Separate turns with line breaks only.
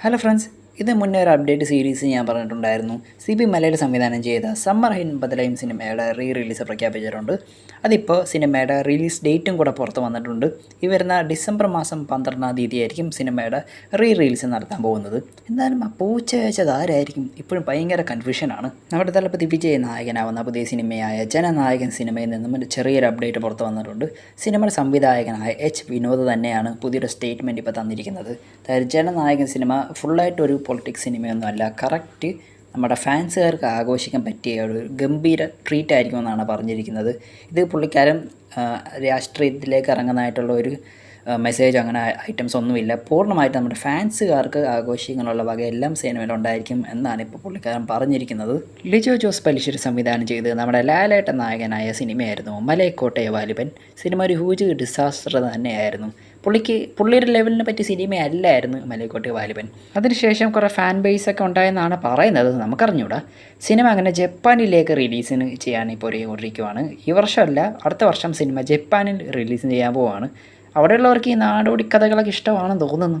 Hello friends ഇത് മുന്നേ ഒരു അപ്ഡേറ്റ് സീരീസ് ഞാൻ പറഞ്ഞിട്ടുണ്ടായിരുന്നു. സി ബി മലയാള സംവിധാനം ചെയ്ത സമ്മർ ഹിൻ ബദലയും സിനിമയുടെ റീ റിലീസ് പ്രഖ്യാപിച്ചിട്ടുണ്ട് അതിപ്പോൾ സിനിമയുടെ റിലീസ് ഡേറ്റും കൂടെ പുറത്ത് വന്നിട്ടുണ്ട്. ഈ വരുന്ന ഡിസംബർ മാസം പന്ത്രണ്ടാം തീയതി ആയിരിക്കും സിനിമയുടെ റീ റിലീസ് നടത്താൻ പോകുന്നത്. എന്തായാലും ആ പൂച്ച ആരായിരിക്കും? ഇപ്പോഴും ഭയങ്കര കൺഫ്യൂഷനാണ് നമ്മുടെ തലപ്പത്തി വിജയ് നായകനാവുന്ന പുതിയ സിനിമയായ ജനനായകൻ സിനിമയിൽ നിന്നും ഒരു ചെറിയൊരു അപ്ഡേറ്റ് പുറത്ത് വന്നിട്ടുണ്ട്. സിനിമയുടെ സംവിധായകനായ എച്ച് വിനോദ് തന്നെയാണ് പുതിയൊരു സ്റ്റേറ്റ്മെന്റ് ഇപ്പോൾ തന്നിരിക്കുന്നത്. അതായത് ജനനായകൻ സിനിമ ഫുള്ളായിട്ടൊരു പൊളിറ്റിക്സ് സിനിമയൊന്നും അല്ല. കറക്റ്റ് നമ്മുടെ ഫാൻസുകാർക്ക് ആഘോഷിക്കാൻ പറ്റിയ ഒരു ഗംഭീര ട്രീറ്റ് ആയിരിക്കുമെന്നാണ് പറഞ്ഞിരിക്കുന്നത്. ഇത് പുള്ളിക്കാരൻ രാഷ്ട്രീയത്തിലേക്ക് ഇറങ്ങുന്നതായിട്ടുള്ള ഒരു മെസ്സേജ് അങ്ങനെ ഐറ്റംസ് ഒന്നുമില്ല. പൂർണമായിട്ട് നമ്മുടെ ഫാൻസുകാർക്ക് ആഘോഷിക്കാനുള്ള വക എല്ലാം സിനിമയിലുണ്ടായിരിക്കും എന്നാണ് ഇപ്പോൾ പുള്ളിക്കാരൻ പറഞ്ഞിരിക്കുന്നത്. ലിജോ ജോസ് പലിശ്ശേരി സംവിധാനം ചെയ്ത് നമ്മുടെ ലാലേട്ട നായകനായ സിനിമയായിരുന്നു. മലയക്കോട്ടയ വാലിബൻ. സിനിമ ഒരു ഹ്യൂജ് ഡിസാസ്റ്റർ തന്നെയായിരുന്നു. പുള്ളിക്ക് പുള്ളിയുടെ ലെവലിനെ പറ്റി സിനിമയല്ലായിരുന്നു മലയക്കോട്ടെ വാലിബൻ. അതിനുശേഷം കുറേ ഫാൻ ബേസ് ഒക്കെ ഉണ്ടായെന്നാണ് പറയുന്നത്. നമുക്കറിഞ്ഞൂടാ. സിനിമ അങ്ങനെ ജപ്പാനിലേക്ക് റിലീസിന് ചെയ്യാൻ ഇപ്പോൾ ഒരുക്കിയിരിക്കുവാണ് ഈ വർഷമല്ല അടുത്ത വർഷം സിനിമ ജപ്പാനിൽ റിലീസ് ചെയ്യാൻ പോവാണ്. അവിടെയുള്ളവർക്ക് ഈ നാടോടി കഥകളൊക്കെ ഇഷ്ടമാണെന്ന് തോന്നുന്നു.